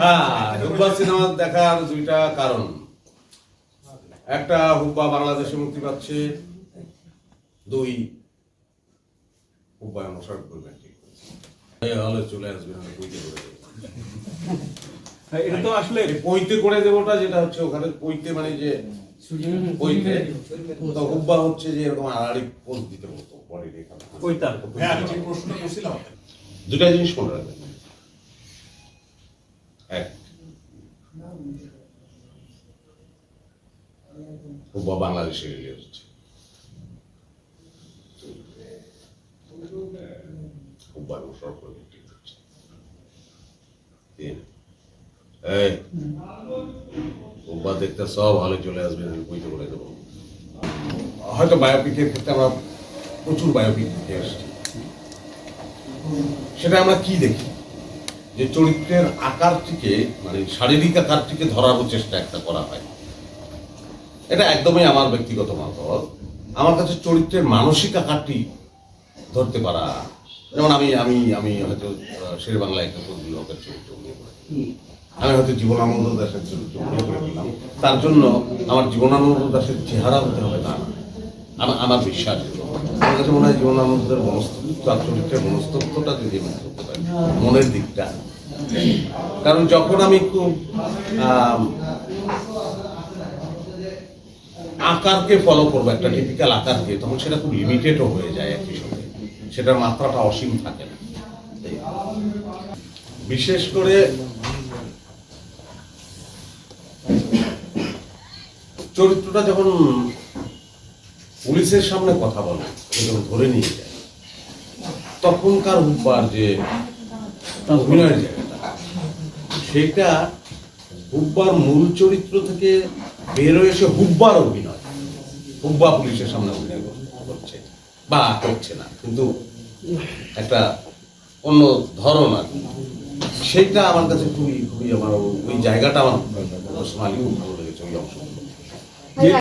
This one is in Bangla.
হ্যাঁ হুব্বা সিনেমা দেখার দুইটা কারণ। একটা হুব্বা বাংলাদেশে মুক্তি পাচ্ছে। দুই হুব্বা অনুসরণ করবেন চলে আসবেন আমি বইতে করে হ্যাঁ, এটা তো আসলে এই পইতে করে দেবোটা যেটা হচ্ছে ওখানে পইতে মানে যে পইতে তো হুব্বা হচ্ছে যে এরকম আড়াড়ি পোস্ট দিতে হতো এখানে ওইটা হ্যাঁ দুটা জিনিস মনে রাখবেন। বাংলাদেশে দেখতে সব হলে চলে আসবেন আমি বইতে বলে দেবো। হয়তো আমরা প্রচুর বায়োপিক সেটা আমরা কি দেখি? যে চরিত্রের আকারটিকে মানে শারীরিক আকারটিকে ধরারও চেষ্টা একটা করা হয়। এটা একদমই আমার ব্যক্তিগত মতামত। আমার কাছে চরিত্রের মানসিক আকারটি ধরতে পারা, যেমন আমি আমি আমি হয়তো শের বাংলা একটা ফজলুল হকের চরিত্র করেছি। আমি হয়তো জীবনানন্দ দাসের চরিত্র অভিনয় করে ফেললাম তার জন্য আমার জীবনানন্দ দাসের চেহারা হতে হবে তা না। আমার বিশ্বাস কাছে মনে হয় জীবনানন্দের মনস্তত্ব তার চরিত্রের মনস্তত্বটা যদি আমি মনের দিকটা। কারণ যখন আমি খুব আকারকে ফলো করব, একটা টিপিক্যাল আকারকে, তখন সেটা খুব লিমিটেডও হয়ে যায় একই সঙ্গে। সেটার মাত্রাটা অসীম থাকে না। বিশেষ করে চরিত্রটা যখন পুলিশের সামনে কথা বলে যখন ধরে নিয়ে যায়। তখনকার হুব্বার যে অভিনয়ের জায়গাটা, সেটা হুব্বার মূল চরিত্র থেকে বেরোয় এসে হুব্বার অভিনয়। হুব্বা পুলিশের সামনে অভিনয় করছে বা করছে না, কিন্তু একটা অন্য ধরন আর কি। সেইটা আমার কাছে খুবই খুবই আমার, ওই জায়গাটা আমার খুব ভালো লেগেছে, ওই অংশটা।